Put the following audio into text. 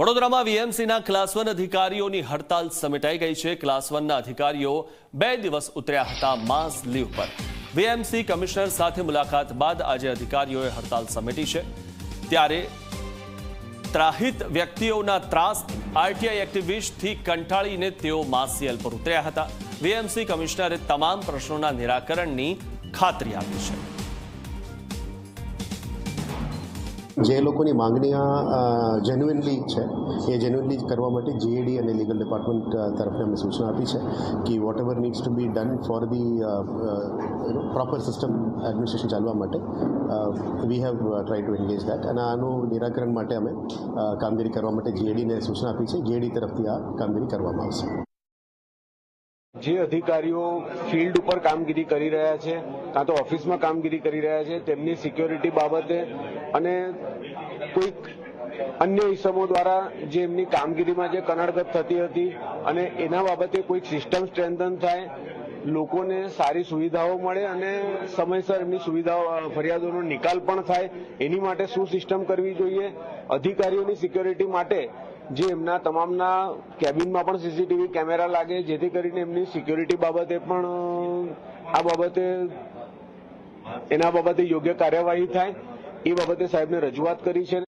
વડોદરામાં વીએમસીના class one અધિકારીઓની હડતાલ સમેટાઈ ગઈ છે. ક્લાસ વનના અધિકારીઓ બે દિવસ ઉતર્યા હતા માસ લીવ પર. વીએમસી કમિશનર સાથે મુલાકાત બાદ આજે અધિકારીઓએ હડતાલ સમેટી છે. ત્યારે ત્રાહિત વ્યક્તિઓના ત્રાસ આરટીઆઈ એક્ટિવિસ્ટથી કંટાળીને તેઓ માસીએલ પર ઉતર્યા હતા. વીએમસી કમિશનરે તમામ પ્રશ્નોના નિરાકરણની ખાતરી આપી છે. જે લોકોની માંગણીઓ જેન્યુઇનલી છે, એ જેન્યુઇનલી કરવા માટે જીએડી અને લીગલ ડિપાર્ટમેન્ટ તરફથી અમે સૂચના આપી છે કે whatever needs to be done for the proper system administration ચાલવા માટે we have try to engage that અને આનું નિરાકરણ માટે અમે કામગીરી કરવા માટે જીએડીને સૂચના આપી છે. જીએડી તરફથી આ કામગીરી કરવામાં આવશે. જે અધિકારીઓ ફિલ્ડ ઉપર કામગીરી કરી રહ્યા છે, કાં તો ઓફિસમાં કામગીરી કરી રહ્યા છે, તેમની સિક્યોરિટી બાબતે અને કોઈક અન્ય ઇસમો દ્વારા જે એમની કામગીરીમાં જે કનડગત થતી હતી અને એના બાબતે કોઈક સિસ્ટમ સ્ટ્રેન્થન થાય, લોકોને સારી સુવિધાઓ મળે અને સમયસર એમની સુવિધાઓ, ફરિયાદોનો નિકાલ પણ થાય, એની માટે શું સિસ્ટમ કરવી જોઈએ? અધિકારીઓની સિક્યોરિટી માટે જે એમના તમામના કેબિનમાં પણ સીસીટીવી કેમેરા લાગે, જેથી કરીને એમની સિક્યોરિટી બાબતે પણ આ બાબતે એના બાબતે યોગ્ય કાર્યવાહી થાય. એ બાબતે સાહેબને રજૂઆત કરી છે.